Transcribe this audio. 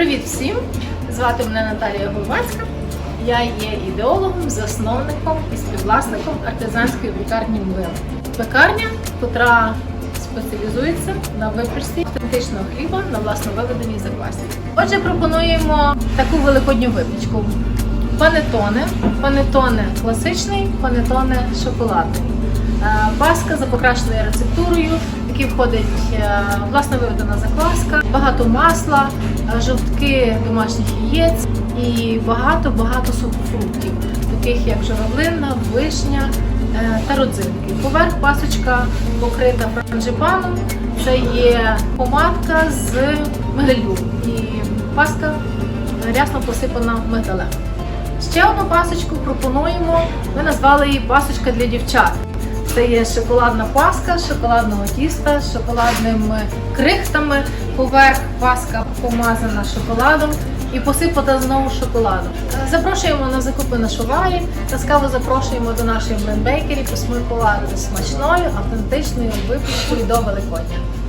Привіт всім! Звати мене Наталія Головацька. Я є ідеологом, засновником і співвласником артизанської пекарні Млин. Пекарня, котра спеціалізується на випічці автентичного хліба на власно виведеній заквасці. Отже, пропонуємо таку великодню випічку. Панетоне, панетоне класичний, панетоне шоколадний. Е, Паска за покращеною рецептурою, в якій входить е, власне виведена закваска, багато масла, е, жовтки домашніх яєць і багато-багато сухофруктів, таких як журавлина, вишня е, та родзинки. Поверх пасочка покрита франжипаном. Це є помадка з мигдалю і паска рясно посипана мигдалем. Ще одну пасочку пропонуємо. Ми назвали її пасочка для дівчат. Це є шоколадна паска шоколадного тіста з шоколадними крихтами. Поверх паска помазана шоколадом і посипана знову шоколадом. Запрошуємо на закупи на шуваї. Ласкаво запрошуємо до нашої бленбейкері посмакувати смачною, автентичною випічкою до Великодня.